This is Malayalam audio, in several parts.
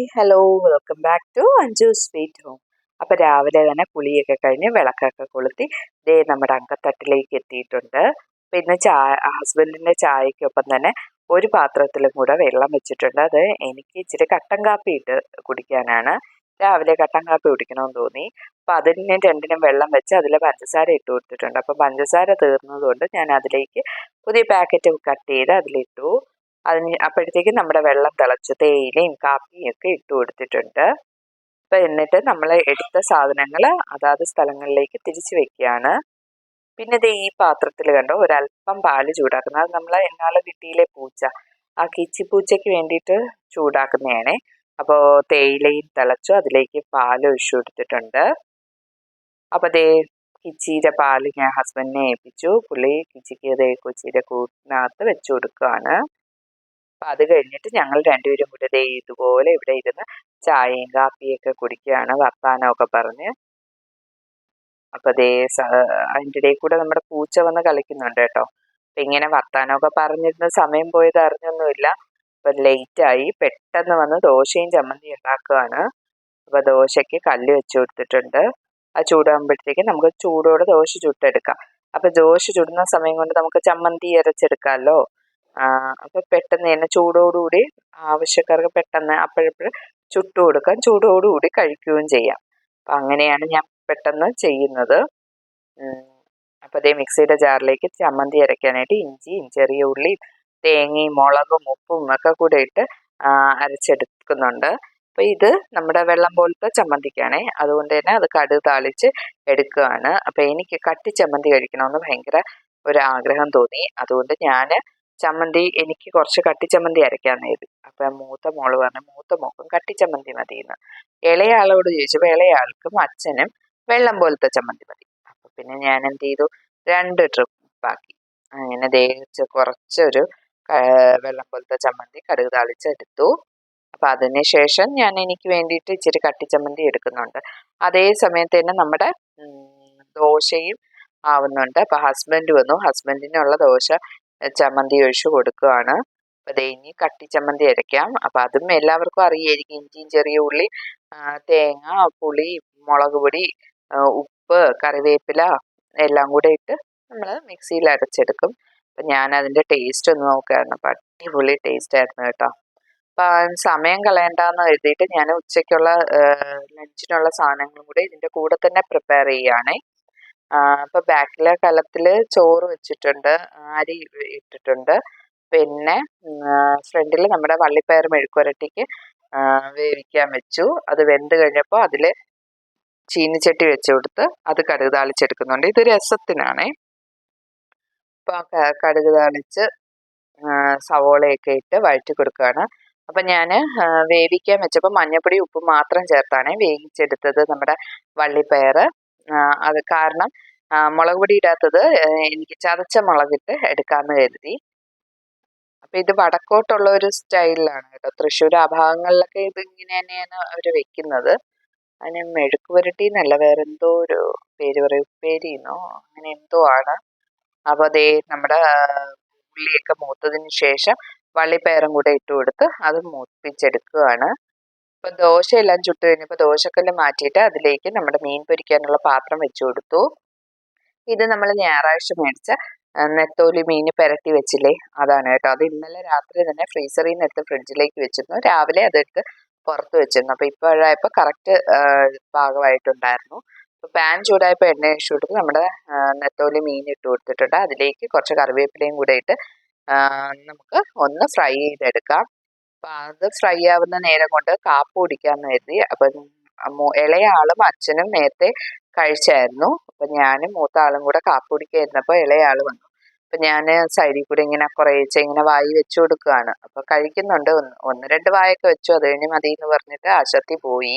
Hi hello welcome back to Anju sweet home appam രാവിലെ തന്നെ കുളിയൊക്കെ കഴിഞ്ഞ് വിളക്കൊക്കെ കൊളുത്തി. ദേ നമ്മുടെ അങ്കത്തട്ടിലേക്ക് എത്തിയിട്ടുണ്ട്. പിന്നെ ചായ ഹസ്ബൻഡിന്റെ ചായക്കൊപ്പം തന്നെ ഒരു പാത്രത്തിലും കൂടെ വെള്ളം വെച്ചിട്ടുണ്ട്. അത് എനിക്ക് ഇച്ചിരി കട്ടൻ കാപ്പി ഇട്ട് കുടിക്കാനാണ്. രാവിലെ കട്ടൻ കാപ്പി കുടിക്കണമെന്ന് തോന്നി. അപ്പം അതിനും രണ്ടിനും വെള്ളം വെച്ച് അതിൽ പഞ്ചസാര ഇട്ട് കൊടുത്തിട്ടുണ്ട്. അപ്പം പഞ്ചസാര തീർന്നതുകൊണ്ട് ഞാൻ അതിലേക്ക് പുതിയ പാക്കറ്റ് കട്ട് ചെയ്ത് അതിലിട്ടു. അതിന് അപ്പോഴത്തേക്കും നമ്മുടെ വെള്ളം തിളച്ച് തേയിലയും കാപ്പിയും ഒക്കെ ഇട്ട് കൊടുത്തിട്ടുണ്ട്. അപ്പം എന്നിട്ട് നമ്മൾ എടുത്ത സാധനങ്ങൾ അതാത് സ്ഥലങ്ങളിലേക്ക് തിരിച്ചു വെക്കുകയാണ് പിന്നെ ഇത് ഈ പാത്രത്തിൽ കണ്ടോ ഒരല്പം പാൽ ചൂടാക്കുന്നത് അത് നമ്മൾ എന്നാളെ കിട്ടിയിലെ പൂച്ച. ആ കിച്ചി പൂച്ചയ്ക്ക് വേണ്ടിയിട്ട് ചൂടാക്കുന്നതാണ്. അപ്പോൾ തേയിലയും തിളച്ചു അതിലേക്ക് പാൽ ഒഴിച്ചു കൊടുത്തിട്ടുണ്ട്. അപ്പോൾ അതേ കിച്ചിയുടെ പാൽ ഞാൻ ഹസ്ബൻഡിനെ ഏൽപ്പിച്ചു. പുള്ളി കിച്ചിക്ക് അതേ കൊച്ചിയുടെ കൂട്ടിനകത്ത് വെച്ചു കൊടുക്കുകയാണ് അപ്പം അത് കഴിഞ്ഞിട്ട് ഞങ്ങൾ രണ്ടുപേരും കൂടി ദേ ഇതുപോലെ ഇവിടെ ഇരുന്ന് ചായയും കാപ്പിയൊക്കെ കുടിക്കുകയാണ് വർത്താനമൊക്കെ പറഞ്ഞ്. അപ്പം ദേ അതിന്റെ ഇടയിൽ കൂടെ നമ്മുടെ പൂച്ച വന്ന് കളിക്കുന്നുണ്ട് കേട്ടോ. അപ്പം ഇങ്ങനെ വർത്താനമൊക്കെ പറഞ്ഞിരുന്ന സമയം പോയത് അറിഞ്ഞൊന്നുമില്ല. അപ്പം ആയി പെട്ടെന്ന് വന്ന് ദോശയും ചമ്മന്തി ഉണ്ടാക്കുകയാണ്. അപ്പോൾ ദോശയ്ക്ക് കല്ല് വെച്ച് കൊടുത്തിട്ടുണ്ട്. ആ ചൂടാകുമ്പോഴത്തേക്ക് നമുക്ക് ചൂടോടെ ദോശ ചുട്ടെടുക്കാം. അപ്പോൾ ദോശ ചുടുന്ന സമയം കൊണ്ട് നമുക്ക് ചമ്മന്തി അരച്ചെടുക്കാമല്ലോ. അപ്പോൾ പെട്ടെന്ന് തന്നെ ചൂടോടുകൂടി ആവശ്യക്കാർക്ക് പെട്ടെന്ന് അപ്പോഴപ്പോഴും ചുട്ടു കൊടുക്കാം ചൂടോടുകൂടി കഴിക്കുകയും ചെയ്യാം. അപ്പം അങ്ങനെയാണ് ഞാൻ പെട്ടെന്ന് ചെയ്യുന്നത്. അപ്പോൾ അതേ മിക്സിയുടെ ജാറിലേക്ക് ചമ്മന്തി അരയ്ക്കാനായിട്ട് ഇഞ്ചിയും ചെറിയ ഉള്ളിയും തേങ്ങയും മുളകും ഉപ്പും ഒക്കെ കൂടെ ഇട്ട് അരച്ചെടുക്കുന്നുണ്ട്. അപ്പോൾ ഇത് നമ്മുടെ വെള്ളം പോലത്തെ ചമ്മന്തിക്കാണേ. അതുകൊണ്ട് തന്നെ അത് കടു താളിച്ച് എടുക്കുകയാണ്. അപ്പോൾ എനിക്ക് കട്ടി ചമ്മന്തി കഴിക്കണമെന്ന് ഭയങ്കര ഒരു ആഗ്രഹം തോന്നി. അതുകൊണ്ട് ഞാൻ ചമ്മന്തി എനിക്ക് കുറച്ച് കട്ടിച്ചമ്മന്തി അരയ്ക്കാന്ന് കരുതി. അപ്പം മൂത്ത മോൾ പറഞ്ഞു മൂത്ത മോക്കും കട്ടിച്ചമ്മന്തി മതി ഇളയ ആളോട് ചോദിച്ചപ്പോൾ ഇളയ ആൾക്കും അച്ഛനും വെള്ളം പോലത്തെ ചമ്മന്തി മതി. അപ്പം പിന്നെ ഞാൻ എന്ത് ചെയ്തു? രണ്ട് ട്രിപ്പ് ആക്കി അങ്ങനെ ദേഹിച്ച് കുറച്ചൊരു വെള്ളം പോലത്തെ ചമ്മന്തി കടുക് താളിച്ചെടുത്തു. അപ്പം അതിനുശേഷം ഞാൻ എനിക്ക് വേണ്ടിയിട്ട് ഇച്ചിരി കട്ടിച്ചമ്മന്തി എടുക്കുന്നുണ്ട്. അതേ സമയത്ത് തന്നെ നമ്മുടെ ദോശയും ആവുന്നുണ്ട്. അപ്പം ഹസ്ബൻഡ് വന്നു. ഹസ്ബൻഡിനുള്ള ദോശ ചമ്മന്തി ഒഴിച്ചു കൊടുക്കുകയാണ്. അപ്പോൾ ദേ ഇനി കട്ടി ചമ്മന്തി അരയ്ക്കാം. അപ്പോൾ അതും എല്ലാവർക്കും അറിയായിരിക്കും. ഇഞ്ചിയും ചെറിയ ഉള്ളി തേങ്ങ പുളി മുളക് പൊടി ഉപ്പ് കറിവേപ്പില എല്ലാം കൂടെ ഇട്ട് നമ്മൾ മിക്സിയിൽ അരച്ചെടുക്കും. അപ്പം ഞാൻ അതിന്റെ ടേസ്റ്റ് ഒന്ന് നോക്കുകയായിരുന്നു അപ്പം അടിപൊളി ടേസ്റ്റ് ആയിരുന്നു കേട്ടോ. അപ്പം സമയം കളയണ്ടെന്ന് കരുതിയിട്ട് ഞാൻ ഉച്ചയ്ക്കുള്ള ലഞ്ചിനുള്ള സാധനങ്ങളും കൂടെ ഇതിന്റെ കൂടെ തന്നെ പ്രിപ്പയർ ചെയ്യുകയാണേ. അപ്പോൾ ബാക്കിലെ കലത്തിൽ ചോറ് വെച്ചിട്ടുണ്ട് അരി ഇട്ടിട്ടുണ്ട്. പിന്നെ ഫ്രണ്ടിൽ നമ്മുടെ വള്ളിപ്പയർ മെഴുക്കുരട്ടിക്ക് വേവിക്കാൻ വെച്ചു. അത് വെന്ത് കഴിഞ്ഞപ്പോൾ അതിൽ ചീനിച്ചട്ടി വെച്ച് കൊടുത്ത് അത് കടുക് താളിച്ചെടുക്കുന്നുണ്ട്. ഇത് രസത്തിനാണേ. അപ്പോൾ കടുക് താളിച്ച് സവോളയൊക്കെ ഇട്ട് വഴറ്റി കൊടുക്കുകയാണ്. അപ്പം ഞാൻ വേവിക്കാൻ വെച്ചപ്പോൾ മഞ്ഞപ്പൊടി ഉപ്പ് മാത്രം ചേർത്താണ് വേവിച്ചെടുത്തത് നമ്മുടെ വള്ളിപ്പയർ അത് കാരണം മുളക് പൊടി ഇടാത്തത് എനിക്ക് ചതച്ച മുളകിട്ട് എടുക്കാമെന്ന് കരുതി. അപ്പം ഇത് വടക്കോട്ടുള്ള ഒരു സ്റ്റൈലിലാണ് കേട്ടോ. തൃശ്ശൂർ ആ ഭാഗങ്ങളിലൊക്കെ ഇത് ഇങ്ങനെ തന്നെയാണ് അവർ വെക്കുന്നത്. അതിന് മെഴുക്ക് പുരട്ടി എന്നല്ല വേറെ എന്തോ ഒരു പേര് പറയും ഉപ്പേരിന്നോ അങ്ങനെ എന്തോ ആണ്. അപ്പോൾ അതേ നമ്മുടെ ഉള്ളിയൊക്കെ മൂത്തതിന് ശേഷം വള്ളിപ്പയറും കൂടെ ഇട്ട് കൊടുത്ത് അത് മൂപ്പിച്ചെടുക്കുകയാണ്. അപ്പോൾ ദോശയെല്ലാം ചുട്ട് കഴിഞ്ഞപ്പോൾ ദോശക്കല്ല് മാറ്റിയിട്ട് അതിലേക്ക് നമ്മുടെ മീൻ പൊരിക്കാനുള്ള പാത്രം വെച്ചു കൊടുത്തു. ഇത് നമ്മൾ ഞായറാഴ്ച മേടിച്ച നെത്തോലി മീൻ പെരട്ടി വെച്ചില്ലേ? അതാണ് കേട്ടോ. അത് ഇന്നലെ രാത്രി തന്നെ ഫ്രീസറിൽ നിന്ന് എടുത്ത് ഫ്രിഡ്ജിലേക്ക് വെച്ചിരുന്നു. രാവിലെ അതെടുത്ത് പുറത്ത് വെച്ചിരുന്നു. അപ്പോൾ ഇപ്പോഴായപ്പോൾ കറക്റ്റ് പാകമായിട്ടുണ്ടായിരുന്നു. അപ്പോൾ പാൻ ചൂടായപ്പോൾ എണ്ണ ഒഴിച്ചു കൊടുത്ത് നമ്മുടെ നെത്തോലി മീൻ ഇട്ട് കൊടുത്തിട്ടുണ്ട്. അതിലേക്ക് കുറച്ച് കറിവേപ്പിലയും കൂടെ ഇട്ട് നമുക്ക് ഒന്ന് ഫ്രൈ ചെയ്തെടുക്കാം. അപ്പം അത് ഫ്രൈ ആവുന്ന നേരം കൊണ്ട് കാപ്പ് കുടിക്കാമെന്ന് കരുതി. അപ്പം ഇളയ ആളും അച്ഛനും നേരത്തെ കഴിച്ചായിരുന്നു. അപ്പം ഞാനും മൂത്ത ആളും കൂടെ കാപ്പ് കുടിക്കായിരുന്നപ്പോൾ ഇളയ വന്നു. അപ്പം ഞാൻ സൈഡിൽ കൂടെ ഇങ്ങനെ കുറേശ്ശെ ഇങ്ങനെ വായി വെച്ചു കൊടുക്കുകയാണ് അപ്പം കഴിക്കുന്നുണ്ട്. ഒന്ന് ഒന്ന് രണ്ട് വായൊക്കെ വെച്ചു. അത് കഴിഞ്ഞ് മതി എന്ന് പറഞ്ഞിട്ട് ആശത്തി പോയി.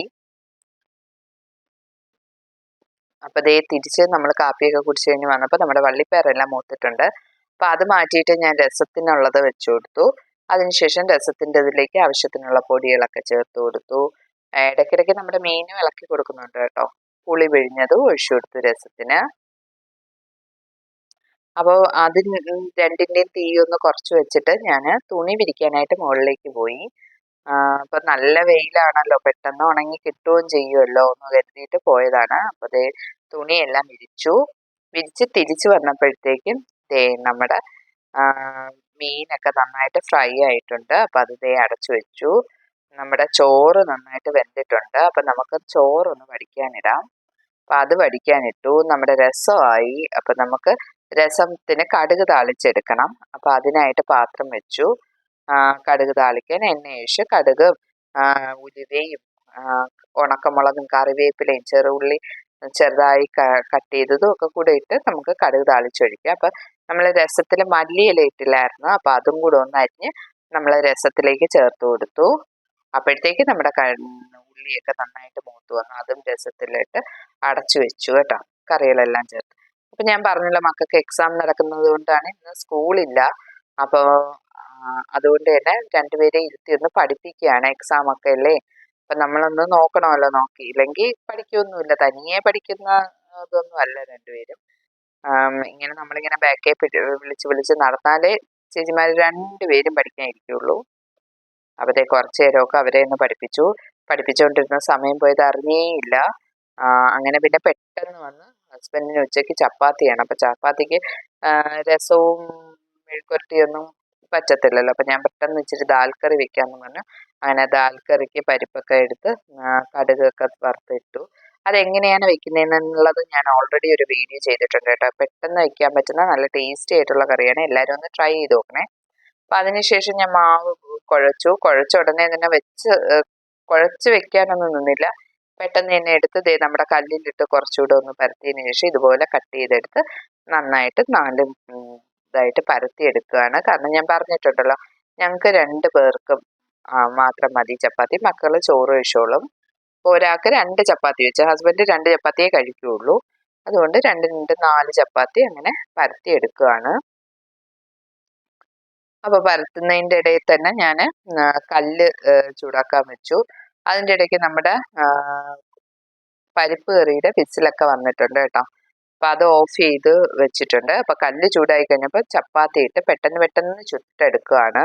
അപ്പം ദേ തിരിച്ച് നമ്മൾ കാപ്പിയൊക്കെ കുടിച്ചു കഴിഞ്ഞ് വന്നപ്പോൾ നമ്മുടെ വള്ളിപ്പയറെല്ലാം മൂത്തിട്ടുണ്ട്. അപ്പം അത് മാറ്റിയിട്ട് ഞാൻ രസത്തിനുള്ളത് വെച്ചു കൊടുത്തു. അതിനുശേഷം രസത്തിന്റെ ഇതിലേക്ക് ആവശ്യത്തിനുള്ള പൊടികളൊക്കെ ചേർത്ത് കൊടുത്തു. ഇടയ്ക്കിടയ്ക്ക് നമ്മുടെ മീനും ഇളക്കി കൊടുക്കുന്നുണ്ട് കേട്ടോ. പുളി പിഴിഞ്ഞത് ഒഴിച്ചു കൊടുത്തു രസത്തിന്. അപ്പോൾ അതിന് രണ്ടിന്റെയും തീ ഒന്ന് കുറച്ച് വെച്ചിട്ട് ഞാൻ തുണി വിരിക്കാനായിട്ട് മുകളിലേക്ക് പോയി. അപ്പൊ നല്ല വെയിലാണല്ലോ. പെട്ടെന്ന് ഉണങ്ങി കിട്ടുകയും ചെയ്യുമല്ലോ എന്ന് കരുതിയിട്ട് പോയതാണ്. അപ്പൊ ദേ തുണിയെല്ലാം വിരിച്ചു. വിരിച്ച് തിരിച്ചു വന്നപ്പോഴത്തേക്കും ദേ നമ്മുടെ മീനൊക്കെ നന്നായിട്ട് ഫ്രൈ ആയിട്ടുണ്ട്. അപ്പൊ അത് ദേ അടച്ചു വെച്ചു. നമ്മുടെ ചോറ് നന്നായിട്ട് വെന്തിട്ടുണ്ട്. അപ്പൊ നമുക്ക് ചോറൊന്ന് വടിക്കാനിടാം. അപ്പൊ അത് വടിക്കാനിട്ടു. നമ്മുടെ രസമായി അപ്പൊ നമുക്ക് രസത്തിന് കടുക് താളിച്ചെടുക്കണം. അപ്പൊ അതിനായിട്ട് പാത്രം വെച്ചു. കടുക് താളിക്കാൻ എണ്ണ ഒഴിച്ച് കടുക് ഉലുവയും ഉണക്കമുളകും കറിവേപ്പിലയും ചെറുള്ളി ചെറുതായി കട്ട് ചെയ്തതും ഒക്കെ കൂടെ ഇട്ട് നമുക്ക് കടുക് താളിച്ചൊഴിക്കാം. അപ്പം നമ്മൾ രസത്തിൽ മല്ലിയില ഇട്ടില്ലായിരുന്നു. അപ്പോൾ അതും കൂടെ ഒന്ന് അരിഞ്ഞ് നമ്മൾ രസത്തിലേക്ക് ചേർത്ത് കൊടുത്തു. അപ്പോഴത്തേക്ക് നമ്മുടെ ഉള്ളിയൊക്കെ നന്നായിട്ട് മൂത്ത് വന്നു. അതും രസത്തിലിട്ട് അടച്ചു വെച്ചു കേട്ടോ. കറികളെല്ലാം ചേർത്ത്. അപ്പം ഞാൻ പറഞ്ഞല്ലോ മക്കൾക്ക് എക്സാം നടക്കുന്നത് കൊണ്ടാണ് ഇന്ന് സ്കൂളില്ല അപ്പോൾ അതുകൊണ്ട് തന്നെ രണ്ടുപേരെ ഇരുത്തി ഒന്ന് പഠിപ്പിക്കുകയാണ് എക്സാം ഒക്കെ അല്ലേ? അപ്പം നമ്മളൊന്ന് നോക്കണമല്ലോ നോക്കി. ഇല്ലെങ്കിൽ പഠിക്കൊന്നുമില്ല. തനിയെ പഠിക്കുന്ന ഇതൊന്നും അല്ല രണ്ടുപേരും. ഇങ്ങനെ നമ്മളിങ്ങനെ ബാക്കേ വിളിച്ച് വിളിച്ച് നടന്നാലേ ചേച്ചിമാർ രണ്ടുപേരും പഠിക്കാൻ ഇരിക്കുള്ളൂ അവരെ കുറച്ച് നേരമൊക്കെ അവരെ ഒന്ന് പഠിപ്പിച്ചു. പഠിപ്പിച്ചുകൊണ്ടിരുന്ന സമയം പോയത് അറിഞ്ഞേയില്ല. അങ്ങനെ പിന്നെ പെട്ടെന്ന് വന്ന് ഹസ്ബൻഡിന് ഉച്ചയ്ക്ക് ചപ്പാത്തിയാണ്. അപ്പം ചപ്പാത്തിക്ക് രസവും മെഴുക്കുരട്ടിയൊന്നും പറ്റത്തില്ലല്ലോ. അപ്പം ഞാൻ പെട്ടെന്ന് ഇച്ചിരി ദാൽക്കറി കറി വെക്കാമെന്ന് പറഞ്ഞു. അങ്ങനെ ദാൽക്കറിക്ക് പരിപ്പൊക്കെ എടുത്ത് കടുകൊക്കെ വറുത്തിട്ടു. അതെങ്ങനെയാണ് വെക്കുന്നതെന്നുള്ളത് ഞാൻ ഓൾറെഡി ഒരു വീഡിയോ ചെയ്തിട്ടുണ്ട് കേട്ടോ. പെട്ടെന്ന് വെക്കാൻ പറ്റുന്ന നല്ല ടേസ്റ്റി ആയിട്ടുള്ള കറിയാണ്. എല്ലാവരും ഒന്ന് ട്രൈ ചെയ്ത് നോക്കണേ. അപ്പം അതിനുശേഷം ഞാൻ മാവ് കുഴച്ചു. കുഴച്ച ഉടനെ തന്നെ വെച്ച് കുഴച്ച് വെക്കാനൊന്നും നിന്നില്ല. പെട്ടെന്ന് തന്നെ എടുത്ത് ദേ നമ്മുടെ കല്ലിലിട്ട് കുറച്ചുകൂടെ ഒന്ന് പരത്തിയതിന് ശേഷം ഇതുപോലെ കട്ട് ചെയ്തെടുത്ത് നന്നായിട്ട് നാല് ഇതായിട്ട് പരത്തിയെടുക്കുകയാണ്. കാരണം ഞാൻ പറഞ്ഞിട്ടുണ്ടല്ലോ ഞങ്ങൾക്ക് രണ്ട് പേർക്കും മാത്രം മതി. ചപ്പാത്തി മക്കൾ ചോറ് കഴിച്ചോളും. ഒരാൾക്ക് രണ്ട് ചപ്പാത്തി വെച്ച് ഹസ്ബൻഡ് രണ്ട് ചപ്പാത്തിയേ കഴിക്കുകയുള്ളൂ അതുകൊണ്ട് രണ്ട് രണ്ട് നാല് ചപ്പാത്തി അങ്ങനെ പരത്തിയെടുക്കുകയാണ് അപ്പോൾ പരത്തുന്നതിന്റെ ഇടയിൽ തന്നെ ഞാൻ കല്ല് ചൂടാക്കാൻ വെച്ചു. അതിന്റെ ഇടയ്ക്ക് നമ്മുടെ പരിപ്പ് കറിയുടെ വിസിലൊക്കെ വന്നിട്ടുണ്ട് കേട്ടോ. അപ്പം അത് ഓഫ് ചെയ്ത് വെച്ചിട്ടുണ്ട്. അപ്പം കല്ല് ചൂടായി കഴിഞ്ഞപ്പോൾ ചപ്പാത്തി ഇട്ട് പെട്ടെന്ന് പെട്ടെന്ന് ചുട്ടെടുക്കുകയാണ്.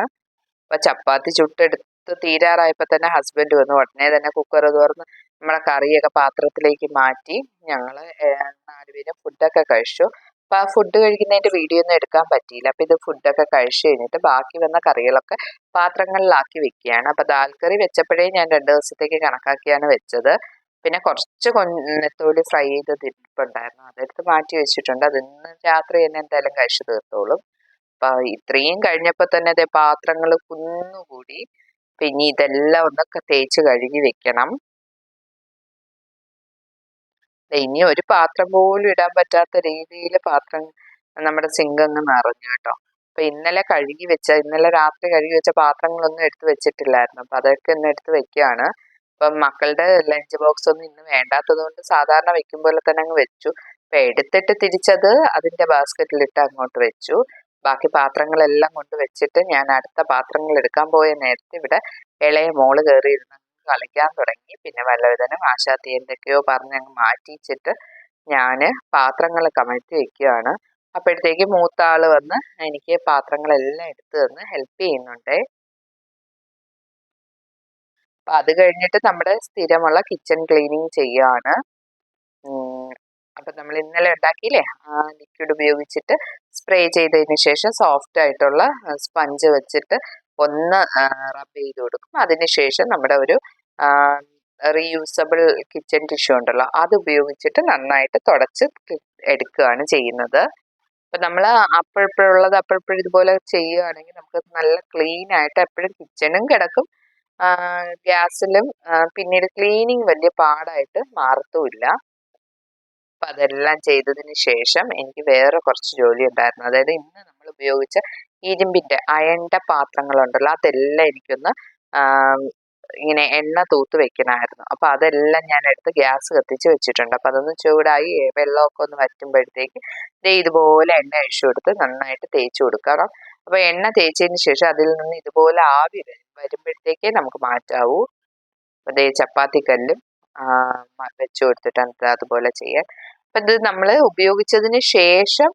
അപ്പം ചപ്പാത്തി ചുട്ടെടുത്ത് തീരാറായപ്പോൾ തന്നെ ഹസ്ബൻഡ് വന്നു. ഉടനെ തന്നെ കുക്കർ തുറന്ന് നമ്മളെ കറിയൊക്കെ പാത്രത്തിലേക്ക് മാറ്റി ഞങ്ങൾ നാലുപേരും ഫുഡൊക്കെ കഴിച്ചു. അപ്പോൾ ആ ഫുഡ് കഴിക്കുന്നതിന്റെ വീഡിയോ ഒന്നും എടുക്കാൻ പറ്റിയില്ല. അപ്പോൾ ഇത് ഫുഡൊക്കെ കഴിച്ചു കഴിഞ്ഞിട്ട് ബാക്കി വന്ന കറികളൊക്കെ പാത്രങ്ങളിലാക്കി വെക്കുകയാണ്. അപ്പോൾ ദാൽക്കറി കറി വെച്ചപ്പോഴേ ഞാൻ രണ്ട് ദിവസത്തേക്ക് കണക്കാക്കിയാണ് വെച്ചത്. പിന്നെ കുറച്ച് കൊന്നത്തോളി ഫ്രൈ ചെയ്ത് തിരിപ്പുണ്ടായിരുന്നു അതെടുത്ത് മാറ്റി വെച്ചിട്ടുണ്ട്. അതിന്ന് രാത്രി തന്നെ എന്തായാലും കഴിച്ചു തീർത്തോളും. അപ്പം ഇത്രയും കഴിഞ്ഞപ്പോൾ തന്നെ അതേ പാത്രങ്ങൾ കുന്നുകൂടി. പിന്നെ ഇതെല്ലാം ഒന്നൊക്കെ തേച്ച് കഴുകി വെക്കണം. ഇനി ഒരു പാത്രം പോലും ഇടാൻ പറ്റാത്ത രീതിയിൽ പാത്രം നമ്മുടെ സിങ്ക് അങ്ങ് നിറഞ്ഞു കേട്ടോ. അപ്പൊ ഇന്നലെ കഴുകി വെച്ച ഇന്നലെ രാത്രി കഴുകി വെച്ച പാത്രങ്ങളൊന്നും എടുത്ത് വെച്ചിട്ടില്ലായിരുന്നു. അപ്പൊ അതൊക്കെ ഇന്ന് എടുത്ത് വെക്കുകയാണ് അപ്പം മക്കളുടെ ലഞ്ച് ബോക്സ് ഒന്നും ഇന്ന് വേണ്ടാത്തത് കൊണ്ട് സാധാരണ വെക്കും പോലെ തന്നെ അങ്ങ് വെച്ചു. അപ്പൊ എടുത്തിട്ട് തിരിച്ചത് അതിന്റെ ബാസ്ക്കറ്റിലിട്ട് അങ്ങോട്ട് വെച്ചു. ബാക്കി പാത്രങ്ങളെല്ലാം കൊണ്ട് വെച്ചിട്ട് ഞാൻ അടുത്ത പാത്രങ്ങൾ എടുക്കാൻ പോയ നേരത്തെ ഇവിടെ ഇളയ മോൾ കയറിയിരുന്ന് കളിക്കാൻ തുടങ്ങി. പിന്നെ വല്ലവിധനും ആശാത്തി എന്തൊക്കെയോ പറഞ്ഞ് അങ്ങ് മാറ്റിച്ചിട്ട് ഞാൻ പാത്രങ്ങൾ കമഴ്ത്തി വെക്കുകയാണ് അപ്പോഴത്തേക്ക് മൂത്ത ആൾ വന്ന് എനിക്ക് പാത്രങ്ങളെല്ലാം എടുത്തു തന്ന് ഹെൽപ്പ് ചെയ്യുന്നുണ്ട്. അപ്പൊ അത് കഴിഞ്ഞിട്ട് നമ്മുടെ സ്ഥിരമുള്ള കിച്ചൺ ക്ലീനിങ് ചെയ്യുകയാണ് അപ്പൊ നമ്മൾ ഇന്നലെ ഉണ്ടാക്കിയില്ലേ? ആ ലിക്വിഡ് ഉപയോഗിച്ചിട്ട് സ്പ്രേ ചെയ്തതിന് ശേഷം സോഫ്റ്റ് ആയിട്ടുള്ള സ്പഞ്ച് വെച്ചിട്ട് ഒന്ന് റബ്ബ് ചെയ്ത് കൊടുക്കും. അതിനുശേഷം നമ്മുടെ ഒരു റീയൂസബിൾ കിച്ചൺ ടിഷ്യൂ ഉണ്ടല്ലോ അത് ഉപയോഗിച്ചിട്ട് നന്നായിട്ട് തുടച്ച് എടുക്കുകയാണ് ചെയ്യുന്നത്. അപ്പം നമ്മൾ അപ്പോഴപ്പോഴുള്ളത് അപ്പോഴപ്പോഴും ഇതുപോലെ ചെയ്യുകയാണെങ്കിൽ നമുക്ക് നല്ല ക്ലീൻ ആയിട്ട് എപ്പോഴും കിച്ചണും കിടക്കും. ഗ്യാസിലും പിന്നീട് ക്ലീനിങ് വലിയ പാടായിട്ട് മാറത്തുമില്ല. അപ്പം അതെല്ലാം ചെയ്തതിന് ശേഷം എനിക്ക് വേറെ കുറച്ച് ജോലി ഉണ്ടായിരുന്നു. അതായത് ഇന്ന് നമ്മൾ ഉപയോഗിച്ച ഇരുമ്പിന്റെ അയണ്ട പാത്രങ്ങളുണ്ടല്ലോ അതെല്ലാം എനിക്കൊന്ന് ഇങ്ങനെ എണ്ണ തൂത്ത് വെക്കണമായിരുന്നു. അപ്പോൾ അതെല്ലാം ഞാൻ എടുത്ത് ഗ്യാസ് കത്തിച്ച് വെച്ചിട്ടുണ്ട്. അപ്പോൾ അതൊന്ന് ചൂടായി വെള്ളമൊക്കെ ഒന്ന് വറ്റുമ്പോഴത്തേക്ക് ദേ ഇതുപോലെ എണ്ണ അഴിച്ചു കൊടുത്ത് നന്നായിട്ട് തേച്ച് കൊടുക്കണം. അപ്പോൾ എണ്ണ തേച്ചതിന് ശേഷം അതിൽ നിന്ന് ഇതുപോലെ ആവി വരുമ്പോഴത്തേക്കേ നമുക്ക് മാറ്റാവൂ. അപ്പോൾ ദേ ചപ്പാത്തിക്കല്ലും വെച്ച് കൊടുത്തിട്ട് അതുപോലെ ചെയ്യാൻ. അപ്പം ഇത് നമ്മൾ ഉപയോഗിച്ചതിന് ശേഷം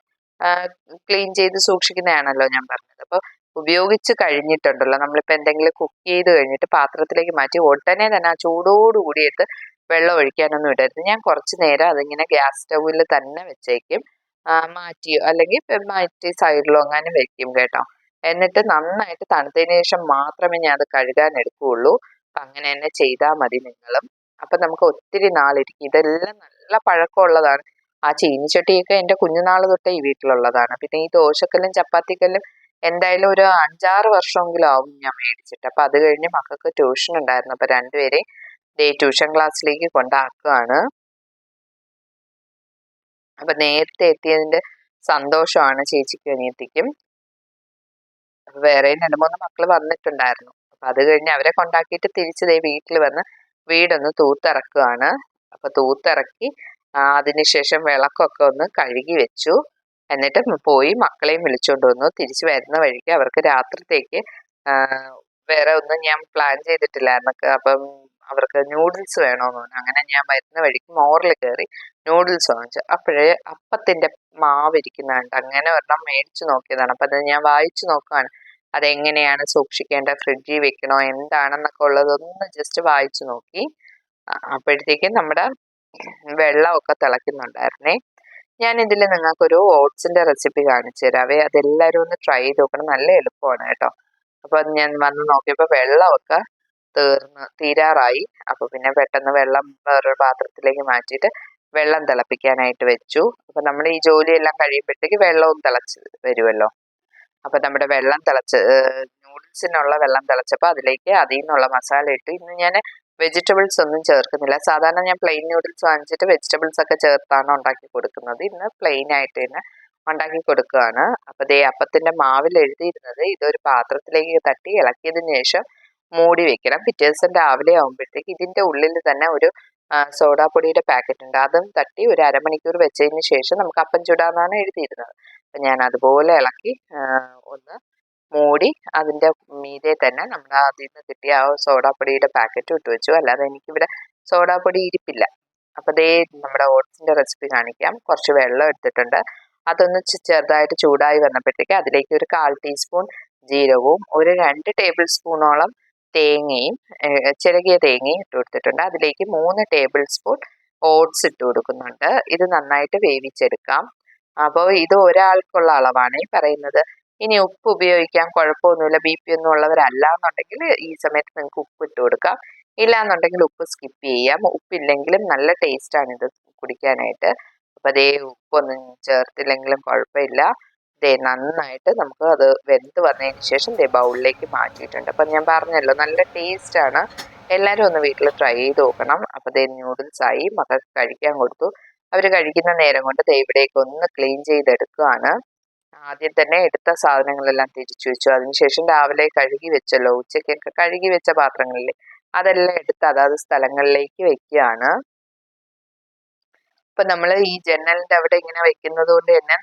ക്ലീൻ ചെയ്ത് സൂക്ഷിക്കുന്നതാണല്ലോ ഞാൻ പറഞ്ഞത്. അപ്പോൾ ഉപയോഗിച്ച് കഴിഞ്ഞിട്ടുണ്ടല്ലോ. നമ്മളിപ്പോൾ എന്തെങ്കിലും കുക്ക് ചെയ്ത് കഴിഞ്ഞിട്ട് പാത്രത്തിലേക്ക് മാറ്റി ഉടനെ തന്നെ ആ ചൂടോട് കൂടിയിട്ട് വെള്ളം ഒഴിക്കാനൊന്നും ഇടരുത്. ഞാൻ കുറച്ച് നേരം അതിങ്ങനെ ഗ്യാസ് സ്റ്റൗവിൽ തന്നെ വെച്ചേക്കും. മാറ്റിയോ അല്ലെങ്കിൽ മാറ്റി സൈഡിലോ അങ്ങനെ വെക്കും കേട്ടോ. എന്നിട്ട് നന്നായിട്ട് തണുത്തതിന് ശേഷം മാത്രമേ ഞാൻ അത് കഴുകാൻ എടുക്കുകയുള്ളൂ. അപ്പം അങ്ങനെ തന്നെ ചെയ്താൽ മതി നിങ്ങളും. അപ്പം നമുക്ക് ഒത്തിരി നാളിരിക്കും. ഇതെല്ലാം നല്ല പഴക്കമുള്ളതാണ്. ആ ചീനിച്ചട്ടിയൊക്കെ എന്റെ കുഞ്ഞുനാൾ തൊട്ടേ ഈ വീട്ടിലുള്ളതാണ്. പിന്നെ ഈ ദോശക്കല്ലും ചപ്പാത്തിക്കല്ലും എന്തായാലും ഒരു അഞ്ചാറ് വർഷമെങ്കിലും ആവും ഞാൻ മേടിച്ചിട്ട്. അപ്പം അത് കഴിഞ്ഞ് മക്കൾക്ക് ട്യൂഷൻ ഉണ്ടായിരുന്നു. അപ്പം രണ്ടുപേരെയും ഡേ ട്യൂഷൻ ക്ലാസ്സിലേക്ക് കൊണ്ടാക്കുകയാണ്. അപ്പം നേരത്തെ എത്തിയതിന്റെ സന്തോഷമാണ് ചേച്ചിക്കും അനിയത്തിക്കും. വേറെയും രണ്ട് മൂന്ന് മക്കൾ വന്നിട്ടുണ്ടായിരുന്നു. അപ്പം അത് കഴിഞ്ഞ് അവരെ കൊണ്ടാക്കിയിട്ട് തിരിച്ച് ദേ വീട്ടിൽ വന്ന് വീടൊന്ന് തൂത്തിറക്കുകയാണ്. അപ്പോൾ തൂത്തിറക്കി അതിനുശേഷം വിളക്കൊക്കെ ഒന്ന് കഴുകി വെച്ചു. എന്നിട്ട് പോയി മക്കളെയും വിളിച്ചുകൊണ്ട് വന്നു. തിരിച്ചു വരുന്ന വഴിക്ക് അവർക്ക് രാത്രിത്തേക്ക് വേറെ ഒന്നും ഞാൻ പ്ലാൻ ചെയ്തിട്ടില്ലായിരുന്നു അപ്പം അവർക്ക് ന്യൂഡിൽസ് വേണമെന്ന് പറഞ്ഞു. അങ്ങനെ ഞാൻ വരുന്ന വഴിക്ക് മോറിൽ കയറി ന്യൂഡിൽസ് വാങ്ങിച്ചു. അപ്പോഴേ അപ്പത്തിന്റെ മാവ് ഇരിക്കുന്നുണ്ട്. അങ്ങനെ ഒരെണ്ണം മേടിച്ചു നോക്കിയതാണ്. അപ്പം അത് ഞാൻ വായിച്ചു നോക്കുകയാണ് അതെങ്ങനെയാണ് സൂക്ഷിക്കേണ്ടത്? ഫ്രിഡ്ജിൽ വെക്കണോ? എന്താണെന്നൊക്കെ ഉള്ളതൊന്ന് ജസ്റ്റ് വായിച്ചു നോക്കി. അപ്പോഴത്തേക്കും നമ്മുടെ വെള്ളമൊക്കെ തിളയ്ക്കുന്നുണ്ടായിരുന്നേ. ഞാൻ ഇതിൽ നിങ്ങൾക്കൊരു ഓട്സിന്റെ റെസിപ്പി കാണിച്ചു തരാവേ അതെല്ലാവരും ഒന്ന് ട്രൈ ചെയ്ത് നോക്കണം. നല്ല എളുപ്പമാണ് കേട്ടോ. അപ്പോൾ ഞാൻ വന്ന് നോക്കിയപ്പോൾ വെള്ളമൊക്കെ തീർന്ന് തീരാറായി. അപ്പോൾ പിന്നെ പെട്ടെന്ന് വെള്ളം വേറൊരു പാത്രത്തിലേക്ക് മാറ്റിയിട്ട് വെള്ളം തിളപ്പിക്കാനായിട്ട് വെച്ചു. അപ്പോൾ നമ്മൾ ഈ ജോലിയെല്ലാം കഴിയുമ്പോഴത്തേക്ക് വെള്ളവും തിളച്ച് വരുമല്ലോ. അപ്പോൾ നമ്മുടെ വെള്ളം തിളച്ച് നൂഡിൽസിനുള്ള വെള്ളം തിളച്ചപ്പോൾ അതിലേക്ക് അതിൽ നിന്നുള്ള മസാല ഇട്ട് ഇന്ന് ഞാൻ വെജിറ്റബിൾസ് ഒന്നും ചേർക്കുന്നില്ല. സാധാരണ ഞാൻ പ്ലെയിൻ നൂഡിൽസ് വാങ്ങിച്ചിട്ട് വെജിറ്റബിൾസ് ഒക്കെ ചേർത്താണ് ഉണ്ടാക്കി കൊടുക്കുന്നത്. ഇന്ന് പ്ലെയിൻ ആയിട്ട് തന്നെ ഉണ്ടാക്കി കൊടുക്കുകയാണ്. അപ്പോൾ ദേ അപ്പത്തിന്റെ മാവിൽ എഴുതിയിരുന്നത് ഇതൊരു പാത്രത്തിലേക്ക് തട്ടി ഇളക്കിയതിന് ശേഷം മൂടി വെക്കണം. പിറ്റേ ദിവസം രാവിലെ ആകുമ്പോഴത്തേക്ക് ഇതിന്റെ ഉള്ളിൽ തന്നെ ഒരു സോഡാപ്പൊടിയുടെ പാക്കറ്റ് ഉണ്ട്. അതും തട്ടി ഒരു അരമണിക്കൂർ വെച്ചതിന് ശേഷം നമുക്ക് അപ്പം ചുടാന്നാണ് എഴുതിയിരുന്നത്. അപ്പം ഞാൻ അതുപോലെ ഇളക്കി ഒന്ന് മൂടി അതിന്റെ മീതെ തന്നെ നമ്മൾ അതിൽ നിന്ന് കിട്ടിയ ആ സോഡാപ്പൊടിയുടെ പാക്കറ്റ് ഇട്ട് വെച്ചു. അല്ലാതെ എനിക്കിവിടെ സോഡാപ്പൊടി ഇരിപ്പില്ല. അപ്പോൾ ദേ നമ്മുടെ ഓട്സിന്റെ റെസിപ്പി കാണിക്കാം. കുറച്ച് വെള്ളം എടുത്തിട്ടുണ്ട്. അതൊന്ന് ചെറുതായിട്ട് ചൂടായി വന്നപ്പോഴത്തേക്ക് അതിലേക്ക് ഒരു കാൽ ടീസ്പൂൺ ജീരകവും ഒരു രണ്ട് ടേബിൾ സ്പൂണോളം തേങ്ങയും ചിരകിയ തേങ്ങയും ഇട്ട് കൊടുത്തിട്ടുണ്ട്. അതിലേക്ക് മൂന്ന് ടേബിൾ സ്പൂൺ ഓട്സ് ഇട്ട് കൊടുക്കുന്നുണ്ട്. ഇത് നന്നായിട്ട് വേവിച്ചെടുക്കാം. അപ്പോൾ ഇത് ഒരാൾക്കുള്ള അളവാണ് ഈ പറയുന്നത്. ഇനി ഉപ്പ് ഉപയോഗിക്കാം. കുഴപ്പമൊന്നുമില്ല. ബി പി ഒന്നും ഉള്ളവരല്ല എന്നുണ്ടെങ്കിൽ ഈ സമയത്ത് നിങ്ങൾക്ക് ഉപ്പ് ഇട്ട് കൊടുക്കാം. ഇല്ല എന്നുണ്ടെങ്കിൽ ഉപ്പ് സ്കിപ്പ് ചെയ്യാം. ഉപ്പില്ലെങ്കിലും നല്ല ടേസ്റ്റാണ് ഇത് കുടിക്കാനായിട്ട്. അപ്പം അതേ ഉപ്പൊന്നും ചേർത്തില്ലെങ്കിലും കുഴപ്പമില്ല. ദേ നന്നായിട്ട് നമുക്ക് അത് വെന്ത് വന്നതിന് ശേഷം ദേ ബൗളിലേക്ക് മാറ്റിയിട്ടുണ്ട്. അപ്പം ഞാൻ പറഞ്ഞല്ലോ നല്ല ആണ്. എല്ലാവരും ഒന്ന് വീട്ടിൽ ട്രൈ ചെയ്ത് നോക്കണം. അപ്പോൾ ദേ ആയി. മക്കൾക്ക് കഴിക്കാൻ കൊടുത്തു. അവർ കഴിക്കുന്ന നേരം കൊണ്ട് ദേ ഇവിടേക്ക് ഒന്ന് ക്ലീൻ ചെയ്തെടുക്കുകയാണ്. ആദ്യം തന്നെ എടുത്ത സാധനങ്ങളെല്ലാം തിരിച്ചു വെച്ചു. അതിനുശേഷം രാവിലെ കഴുകി വെച്ചല്ലോ. ഉച്ചയ്ക്കൊക്കെ കഴുകി വെച്ച പാത്രങ്ങളിൽ അതെല്ലാം എടുത്ത് അതാത് സ്ഥലങ്ങളിലേക്ക് വെക്കുകയാണ്. ഇപ്പൊ നമ്മൾ ഈ ജനലിന്റെ അവിടെ ഇങ്ങനെ വെക്കുന്നത് കൊണ്ട് തന്നെ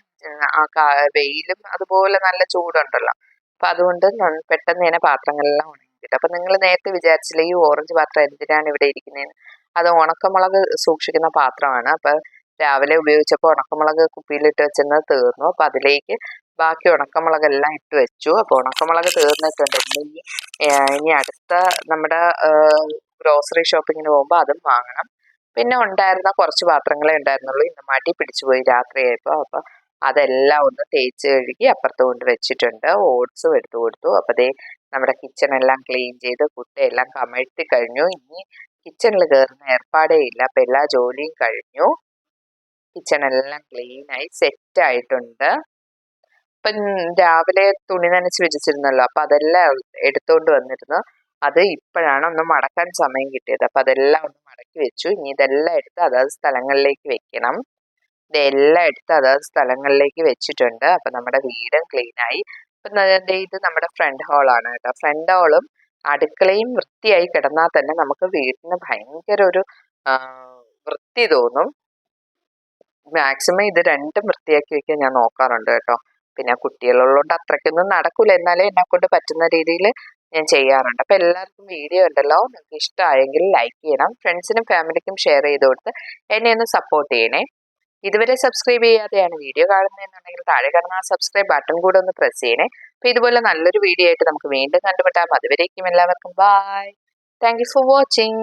ആ വെയിലും അതുപോലെ നല്ല ചൂടുണ്ടല്ലോ. അപ്പൊ അതുകൊണ്ട് പെട്ടെന്ന് തന്നെ പാത്രങ്ങളെല്ലാം ഉണങ്ങി കിട്ടും അപ്പൊ നിങ്ങൾ നേരത്തെ വിചാരിച്ചില്ല ഈ ഓറഞ്ച് പാത്രം എന്തിനാണ് ഇവിടെ ഇരിക്കുന്നതെന്ന് അത് ഉണക്കമുളക് സൂക്ഷിക്കുന്ന പാത്രമാണ്. അപ്പൊ രാവിലെ ഉപയോഗിച്ചപ്പോൾ ഉണക്കമുളക് കുപ്പിയിലിട്ട് വെച്ചെന്നത് തീർന്നു. അപ്പൊ അതിലേക്ക് ബാക്കി ഉണക്കമുളക് എല്ലാം ഇട്ട് വെച്ചു. അപ്പോൾ ഉണക്കമുളക് തീർന്നിട്ടുണ്ട്. ഇനി ഇനി അടുത്ത നമ്മുടെ ഗ്രോസറി ഷോപ്പിങ്ങിന് പോകുമ്പോൾ അതും വാങ്ങണം. പിന്നെ ഉണ്ടായിരുന്ന കുറച്ച് പാത്രങ്ങളെ ഉണ്ടായിരുന്നുള്ളൂ. ഇന്ന് മടി പിടിച്ചു പോയി രാത്രിയായപ്പോൾ അപ്പോൾ അതെല്ലാം ഒന്ന് തേച്ച് കഴുകി അപ്പുറത്ത് കൊണ്ട് വെച്ചിട്ടുണ്ട്. ഓട്സും എടുത്തു കൊടുത്തു. അപ്പോൾ ദേ നമ്മുടെ കിച്ചണെല്ലാം ക്ലീൻ ചെയ്ത് കുട്ടയെല്ലാം കമഴ്ത്തി കഴിഞ്ഞു. ഇനി കിച്ചണിൽ കയറുന്ന ഏർപ്പാടേ ഇല്ല. അപ്പോൾ എല്ലാ ജോലിയും കഴിഞ്ഞു. കിച്ചണെല്ലാം ക്ലീനായി സെറ്റ് ആയിട്ടുണ്ട്. ഇപ്പം രാവിലെ തുണി നനച്ച് വെച്ചിരുന്നല്ലോ അപ്പം അതെല്ലാം എടുത്തുകൊണ്ട് വന്നിരുന്നു. അത് ഇപ്പോഴാണ് ഒന്ന് മടക്കാൻ സമയം കിട്ടിയത്. അപ്പം അതെല്ലാം ഒന്ന് മടക്കി വെച്ചു. ഇനി ഇതെല്ലാം എടുത്ത് അതാത് സ്ഥലങ്ങളിലേക്ക് വെക്കണം. ഇതെല്ലാം എടുത്ത് അതാത് സ്ഥലങ്ങളിലേക്ക് വെച്ചിട്ടുണ്ട്. അപ്പം നമ്മുടെ വീടും ക്ലീനായി അപ്പം ഇത് നമ്മുടെ ഫ്രണ്ട് ഹാളാണ് കേട്ടോ. ഫ്രണ്ട് ഹാളും അടുക്കളയും വൃത്തിയായി കിടന്നാൽ തന്നെ നമുക്ക് വീടിന് ഭയങ്കര ഒരു വൃത്തി തോന്നും. മാക്സിമം ഇത് രണ്ടും വൃത്തിയാക്കി വെക്കാൻ ഞാൻ നോക്കാറുണ്ട് കേട്ടോ. പിന്നെ കുട്ടികളുള്ളതുകൊണ്ട് അത്രയ്ക്കൊന്നും നടക്കൂല. എന്നാലേ എന്നെ കൊണ്ട് പറ്റുന്ന രീതിയിൽ ഞാൻ ചെയ്യാറുണ്ട്. അപ്പൊ എല്ലാവർക്കും വീഡിയോ ഉണ്ടല്ലോ. നിങ്ങൾക്ക് ഇഷ്ടമായെങ്കിൽ ലൈക്ക് ചെയ്യണം. ഫ്രണ്ട്സിനും ഫാമിലിക്കും ഷെയർ ചെയ്ത് കൊടുത്ത് എന്നെ ഒന്ന് സപ്പോർട്ട് ചെയ്യണേ. ഇതുവരെ സബ്സ്ക്രൈബ് ചെയ്യാതെയാണ് വീഡിയോ കാണുന്നതെന്നുണ്ടെങ്കിൽ താഴെ കാണുന്ന സബ്സ്ക്രൈബ് ബട്ടൺ കൂടെ ഒന്ന് പ്രസ് ചെയ്യണേ. അപ്പോൾ ഇതുപോലെ നല്ലൊരു വീഡിയോ ആയിട്ട് നമുക്ക് വീണ്ടും കണ്ടുമുട്ടാം. അതുവരേക്കും എല്ലാവർക്കും ബായ് താങ്ക് ഫോർ വാച്ചിങ്